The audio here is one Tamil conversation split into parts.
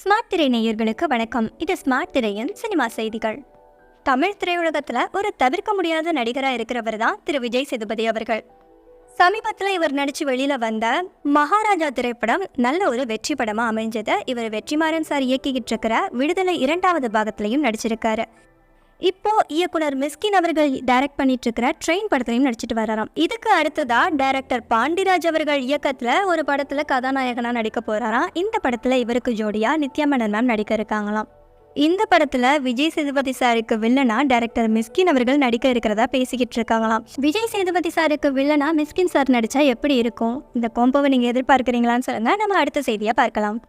ஸ்மார்ட் திரை நேயர்களுக்கு வணக்கம். இது ஸ்மார்ட் திரையின் சினிமா செய்திகள். தமிழ் திரையுலகத்துல ஒரு தவிர்க்க முடியாத நடிகராக இருக்கிறவர் தான் திரு. விஜய் சேதுபதி அவர்கள். சமீபத்தில் இவர் நடிச்சு வெளியில வந்த மகாராஜா திரைப்படம் நல்ல ஒரு வெற்றி படமா அமைஞ்சது இவர் வெற்றிமாறன் சார் இயக்கிக்கிட்டு இருக்கிற விடுதலை இரண்டாவது பாகத்திலையும் நடிச்சிருக்காரு. இப்போ இயக்குனர் மிஸ்கின் அவர்கள் டைரக்ட் பண்ணிட்டு இருக்கிற ட்ரெயின் படத்துலையும் நடிச்சிட்டு வராராம் இதுக்கு அடுத்ததா டைரக்டர் பாண்டிராஜ் அவர்கள் இயக்கத்துல ஒரு படத்துல கதாநாயகனா நடிக்க போறாராம். இந்த படத்துல இவருக்கு ஜோடியா நித்யா மேனன் மேம் நடிக்க இருக்காங்களாம். இந்த படத்துல விஜய் சேதுபதி சாருக்கு வில்லனா டைரக்டர் மிஸ்கின் அவர்கள் நடிக்க இருக்கிறதா பேசிக்கிட்டு இருக்காங்களாம். விஜய் சேதுபதி சாருக்கு வில்லனா மிஸ்கின் சார் நடிச்சா எப்படி இருக்கும்? இந்த கோம்பவை நீங்க எதிர்பார்க்கிறீங்களான்னு சொல்லுங்க. நம்ம அடுத்த செய்தியா பார்க்கலாம்.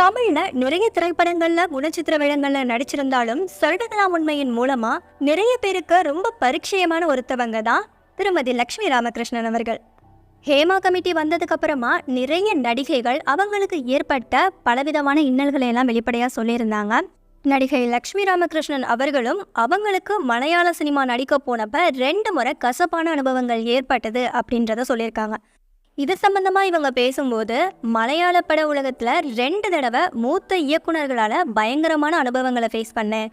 தமிழ்ல நிறைய திரைப்படங்கள்ல குணச்சித்திர வேடங்கள்ல நடிச்சிருந்தாலும் சொல்றதெல்லாம் உண்மையின் மூலமா நிறைய பேருக்கு ரொம்ப பரிச்சயமான ஒருத்தவங்க தான் திருமதி லக்ஷ்மி ராமகிருஷ்ணன் அவர்கள். ஹேமா கமிட்டி வந்ததுக்கு அப்புறமா நிறைய நடிகைகள் அவங்களுக்கு ஏற்பட்ட பலவிதமான இன்னல்களை எல்லாம் வெளிப்படையா சொல்லியிருந்தாங்க. நடிகை லக்ஷ்மி ராமகிருஷ்ணன் அவர்களும் அவங்களுக்கு மலையாள சினிமா நடிக்க போனப்ப ரெண்டு முறை கசப்பான அனுபவங்கள் ஏற்பட்டது அப்படின்றத சொல்லியிருக்காங்க. இது சம்பந்தமா இவங்க பேசும்போது மலையாள பட உலகத்துல ரெண்டு தடவை மூத்த இயக்குனர்களால் பயங்கரமான அனுபவங்களை ஃபேஸ் பண்ணேன்.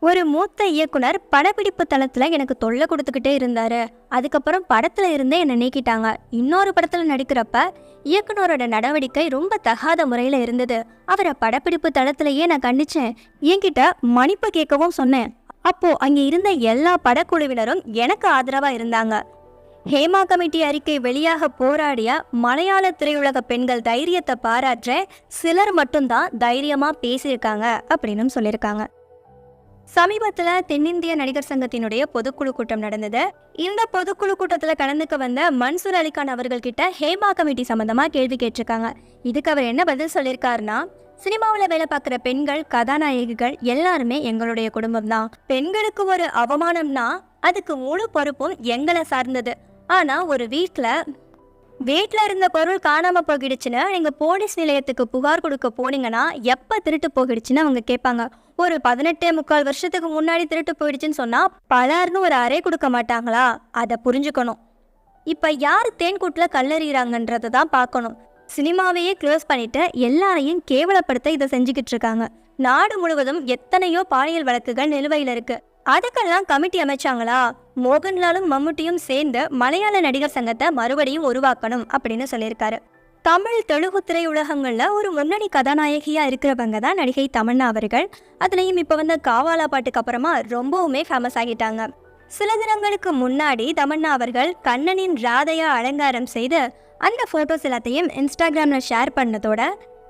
ஒரு மூத்த இயக்குனர் படப்பிடிப்பு தளத்தில் எனக்கு தொல்லை கொடுத்துக்கிட்டே இருந்தார். அதுக்கப்புறம் படத்தில் இருந்தே என்னை நீக்கிட்டாங்க. இன்னொரு படத்தில் நடிக்கிறப்ப இயக்குனரோட நடவடிக்கை ரொம்ப தகாத முறையில் இருந்தது. அவரை படப்பிடிப்பு தளத்திலேயே நான் கண்டிச்சேன். என்கிட்ட மன்னிப்பு கேட்கவும் சொன்னேன். அப்போது அங்கே இருந்த எல்லா படக்குழுவினரும் எனக்கு ஆதரவாக இருந்தாங்க. ஹேமா கமிட்டி அறிக்கை வெளியாக போராடிய மலையாள திரையுலக பெண்கள் தைரியத்தை பாராட்ட சிலர் மட்டும்தான் தைரியமா பேசியிருக்காங்க அப்படின்னு சொல்லியிருக்காங்க. சமீபத்துல தென்னிந்திய நடிகர் சங்கத்தினுடைய பொதுக்குழு கூட்டம் நடந்தது. இந்த பொதுக்குழு கூட்டத்துல கலந்துக்க வந்த மன்சூர் அலிகான் அவர்கள் கிட்ட ஹேமா கமிட்டி சம்பந்தமா கேள்வி கேட்டிருக்காங்க. இதுக்கு அவர் என்ன பதில் சொல்லியிருக்காருன்னா சினிமாவில் வேலை பார்க்குற பெண்கள் கதாநாயகிகள் எல்லாருமே எங்களுடைய குடும்பம் தான் பெண்களுக்கு ஒரு அவமானம்னா அதுக்கு முழு பொறுப்பும் எங்களை சார்ந்தது. ஆனால் ஒரு வீட்டில் வீட்டில் இருந்த பொருள் காணாமல் போகிடுச்சுன்னு நீங்கள் போலீஸ் நிலையத்துக்கு புகார் கொடுக்க போனீங்கன்னா எப்போ திருட்டு போகிடுச்சுன்னு அவங்க கேட்பாங்க. ஒரு பதினெட்டே முக்கால் வருஷத்துக்கு முன்னாடி திருட்டு போயிடுச்சுன்னு சொன்னால் பலர்னு ஒரு அறை கொடுக்க மாட்டாங்களா? அதை புரிஞ்சுக்கணும். இப்போ யார் தேன்கூட்டில் கல்லறிகிறாங்கன்றதை தான் பார்க்கணும். சினிமாவையே க்ளோஸ் பண்ணிட்டு எல்லாரையும் கேவலப்படுத்த இதை செஞ்சுக்கிட்டு இருக்காங்க. நாடு முழுவதும் எத்தனையோ பாலியல் வழக்குகள் நிலுவையில் இருக்குது அதுக்கெல்லாம் கமிட்டி அமைச்சாங்களா? மோகன்லாலும் மம்முட்டியும் சேர்ந்து மலையாள நடிகர் சங்கத்தை மறுபடியும் உருவாக்கணும் அப்படின்னு சொல்லியிருக்காரு. தமிழ் தெலுங்கு திரையுலகங்களில் ஒரு முன்னணி கதாநாயகியாக இருக்கிறவங்க தான் நடிகை தமன்னா அவர்கள். அதுலேயும் இப்போ வந்த காவாலா பாட்டுக்கு அப்புறமா ரொம்பவுமே ஃபேமஸ் ஆகிட்டாங்க. சில தினங்களுக்கு முன்னாடி தமன்னா அவர்கள் கண்ணனின் ராதையா அலங்காரம் செய்து அந்த ஃபோட்டோஸ் எல்லாத்தையும் இன்ஸ்டாகிராமில் ஷேர் பண்ணதோட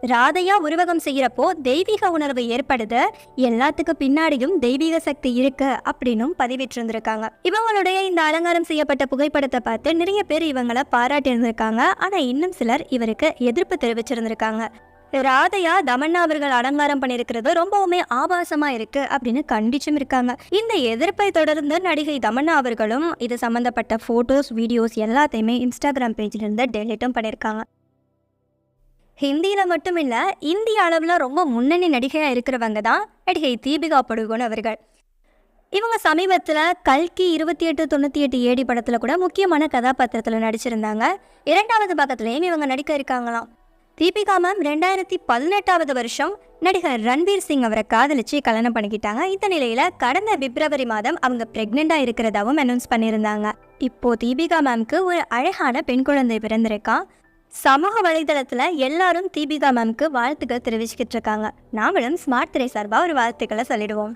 ராதையா உருவகம் செய்கிறப்போ தெய்வீக உணர்வு ஏற்படுது எல்லாத்துக்கு பின்னாடியும் தெய்வீக சக்தி இருக்கு அப்படின்னும் பதிவிட்டிருந்திருக்காங்க இவங்களுடைய இந்த அலங்காரம் செய்யப்பட்ட புகைப்படத்தை பார்த்து நிறைய பேர் இவங்கள பாராட்டியிருந்திருக்காங்க. ஆனால் ஆனா இன்னும் சிலர் இவருக்கு எதிர்ப்பு தெரிவிச்சிருந்திருக்காங்க. ராதையா தமன்னா அவர்கள் அலங்காரம் பண்ணியிருக்கிறது ரொம்பவுமே ஆபாசமா இருக்கு அப்படின்னு கண்டிச்சும் இருக்காங்க. இந்த எதிர்ப்பை தொடர்ந்து நடிகை தமன்னா அவர்களும் இது சம்பந்தப்பட்ட போட்டோஸ் வீடியோஸ் எல்லாத்தையுமே இன்ஸ்டாகிராம் பேஜ்ல இருந்து டெலிட்டும் பண்ணியிருக்காங்க. ஹிந்தியில் மட்டும் இல்லை இந்திய அளவில் ரொம்ப முன்னணி நடிகையாக இருக்கிறவங்க தான் நடிகை தீபிகா படுகோன் அவர்கள். இவங்க சமீபத்தில் கல்கி இருபத்தி எட்டு தொண்ணூற்றி எட்டு ஏடி படத்தில் கூட முக்கியமான கதாபாத்திரத்தில் நடிச்சிருந்தாங்க. இரண்டாவது பக்கத்துலேயும் இவங்க நடிக்க இருக்காங்களாம். தீபிகா மேம் ரெண்டாயிரத்தி பதினெட்டாவது வருஷம் நடிகர் ரன்வீர் சிங் அவரை காதலிச்சு கல்யாணம் பண்ணிக்கிட்டாங்க. இந்த நிலையில கடந்த பிப்ரவரி மாதம் அவங்க ப்ரெக்னெண்ட்டாக இருக்கிறதாவும் அனௌன்ஸ் பண்ணியிருந்தாங்க. இப்போ தீபிகா மேம்க்கு ஒரு அழகான பெண் குழந்தை பிறந்திருக்கா. சமூக வலைதளத்தில் எல்லாரும் தீபிகா மேம்க்கு வாழ்த்துக்கள் தெரிவிச்சுக்கிட்டு இருக்காங்க. நாமளும் ஸ்மார்ட் திரை சார்பாக ஒரு வாழ்த்துக்களை சொல்லிடுவோம்.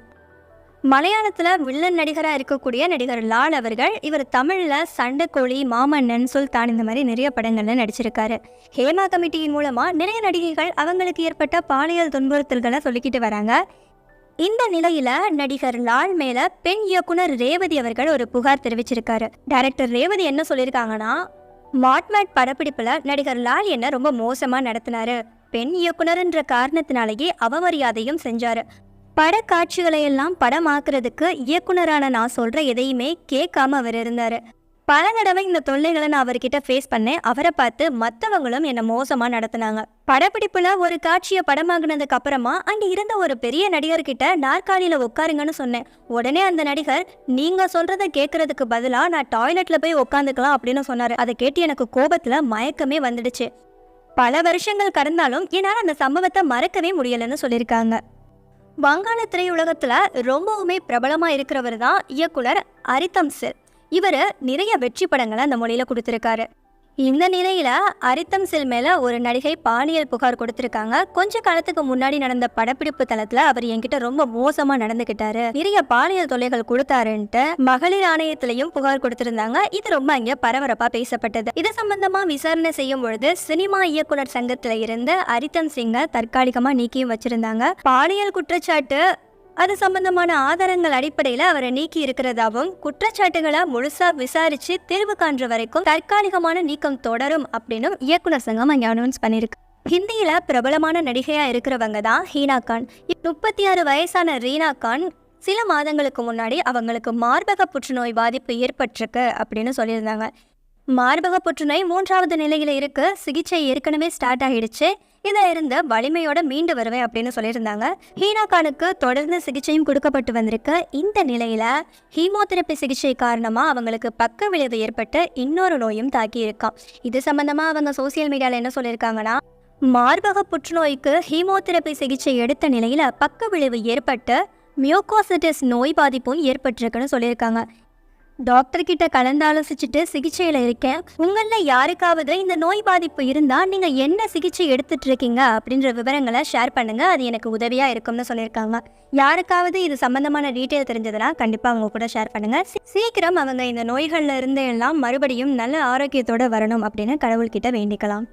மலையாளத்தில் வில்லன் நடிகராக இருக்கக்கூடிய நடிகர் லால் அவர்கள் இவர் தமிழில் சண்டைக்கோழி மாமன்னன் சுல்தான் இந்த மாதிரி நிறைய படங்களில் நடிச்சிருக்காரு. ஹேமா கமிட்டியின் மூலமாக நிறைய நடிகைகள் அவங்களுக்கு ஏற்பட்ட பாலியல் துன்புறுத்தல்களை சொல்லிக்கிட்டு வராங்க. இந்த நிலையில நடிகர் லால் மேல பெண் இயக்குனர் ரேவதி அவர்கள் ஒரு புகார் தெரிவிச்சிருக்காரு. டைரக்டர் ரேவதி என்ன சொல்லியிருக்காங்கன்னா மாட்மேட் படப்பிடிப்பில் நடிகர் லால் என்ன ரொம்ப மோசமாக நடத்தினாரு. பெண் இயக்குனர்ன்ற காரணத்தினாலேயே அவமரியாதையும் செஞ்சாரு. படக்காட்சிகளை எல்லாம் படமாக்குறதுக்கு இயக்குனரான நான் சொல்கிற எதையுமே கேட்காம அவர் இருந்தார். பல தடவை இந்த தொல்லைகளை நான் அவர்கிட்ட ஃபேஸ் பண்ணேன். அவரை பார்த்து மற்றவங்களும் என்னை மோசமாக நடத்தினாங்க. படப்பிடிப்புல ஒரு காட்சியை படமாகினதுக்கு அப்புறமா அங்க இருந்த ஒரு பெரிய நடிகர்கிட்ட நாற்காலியில உட்காருங்கன்னு சொன்னேன். உடனே அந்த நடிகர் நீங்க சொல்றத கேட்கறதுக்கு பதிலா நான் டாய்லெட்ல போய் உட்காந்துக்கலாம் அப்படின்னு சொன்னாரு. அதை கேட்டு எனக்கு கோபத்துல மயக்கமே வந்துடுச்சு. பல வருஷங்கள் கடந்தாலும் என்னால் அந்த சம்பவத்தை மறக்கவே முடியலைன்னு சொல்லியிருக்காங்க. வங்காள திரையுலகத்தில் ரொம்பவுமே பிரபலமாக இருக்கிறவர் தான் இயக்குனர் அரித்தம் இவர் நிறைய வெற்றி படங்களை அந்த மொழியில் கொடுத்துருக்காரு. இந்த நிலையில அரித்தம் செல் மேல ஒரு நடிகை பாலியல் புகார் கொடுத்திருக்காங்க. கொஞ்ச காலத்துக்கு முன்னாடி நடந்த படப்பிடிப்பு தளத்துல அவர் என்கிட்ட ரொம்ப மோசமா நடந்துகிட்டாரு. நிறைய பாலியல் தொல்லைகள் கொடுத்தாருன்ட்டு மகளிர் ஆணையத்திலையும் புகார் கொடுத்திருந்தாங்க. இது ரொம்ப இங்க பரபரப்பா பேசப்பட்டது. இது சம்பந்தமா விசாரணை செய்யும் பொழுது சினிமா இயக்குனர் சங்கத்துல இருந்து அரித்தம் சிங்கை தற்காலிகமா நீக்கியும் வச்சிருந்தாங்க. பாலியல் குற்றச்சாட்டு அது சம்பந்தமான ஆதாரங்கள் அடிப்படையில் அவரை நீக்கி இருக்கிறதாவும் குற்றச்சாட்டுகளை முழுசா விசாரிச்சு தீர்வு காண்ற வரைக்கும் தற்காலிகமான நீக்கம் தொடரும் அப்படின்னு இயக்குனர் சங்கம் அங்கே அனௌன்ஸ் பண்ணியிருக்கு ஹிந்தியில பிரபலமான நடிகையா இருக்கிறவங்க தான் ஹீனா கான். முப்பத்தி ஆறு வயசான ரீனா கான் சில மாதங்களுக்கு முன்னாடி அவங்களுக்கு மார்பக புற்றுநோய் பாதிப்பு ஏற்பட்டிருக்கு அப்படின்னு சொல்லியிருந்தாங்க. மார்பக புற்றுநோய் மூன்றாவது நிலையில இருக்கு. சிகிச்சை ஏற்கனவே ஸ்டார்ட் ஆகிடுச்சு இதில் இருந்து வலிமையோட மீண்டு வருவேன் அப்படின்னு சொல்லியிருந்தாங்க. ஹீனா கானுக்கு தொடர்ந்து சிகிச்சையும் கொடுக்கப்பட்டு வந்திருக்கு. இந்த நிலையில் ஹீமோதெரப்பி சிகிச்சை காரணமாக அவங்களுக்கு பக்க விளைவு ஏற்பட்டு இன்னொரு நோயும் தாக்கியிருக்கான் இது சம்மந்தமாக அவங்க சோசியல் மீடியாவில் என்ன சொல்லியிருக்காங்கன்னா மார்பக புற்றுநோய்க்கு ஹீமோதெரப்பி சிகிச்சை எடுத்த நிலையில் பக்க விளைவு ஏற்பட்டு மியோகோசிட்டிஸ் நோய் பாதிப்பும் ஏற்பட்டிருக்குன்னு சொல்லியிருக்காங்க. டாக்டர் கிட்ட கலந்தாலோசிச்சுட்டு சிகிச்சையில் இருக்கேன். உங்களில் யாருக்காவது இந்த நோய் பாதிப்பு இருந்தால் நீங்கள் என்ன சிகிச்சை எடுத்துட்டு இருக்கீங்க அப்படின்ற விவரங்களை ஷேர் பண்ணுங்க. அது எனக்கு உதவியாக இருக்கும்னு சொல்லியிருக்காங்க. யாருக்காவது இது சம்பந்தமான டீட்டெயில் தெரிஞ்சதுன்னா கண்டிப்பாக அவங்க கூட ஷேர் பண்ணுங்க. சீக்கிரம் அவங்க இந்த நோய்கள்ல இருந்து எல்லாம் மறுபடியும் நல்ல ஆரோக்கியத்தோட வரணும் அப்படின்னு கடவுள்கிட்ட வேண்டிக்கலாம்.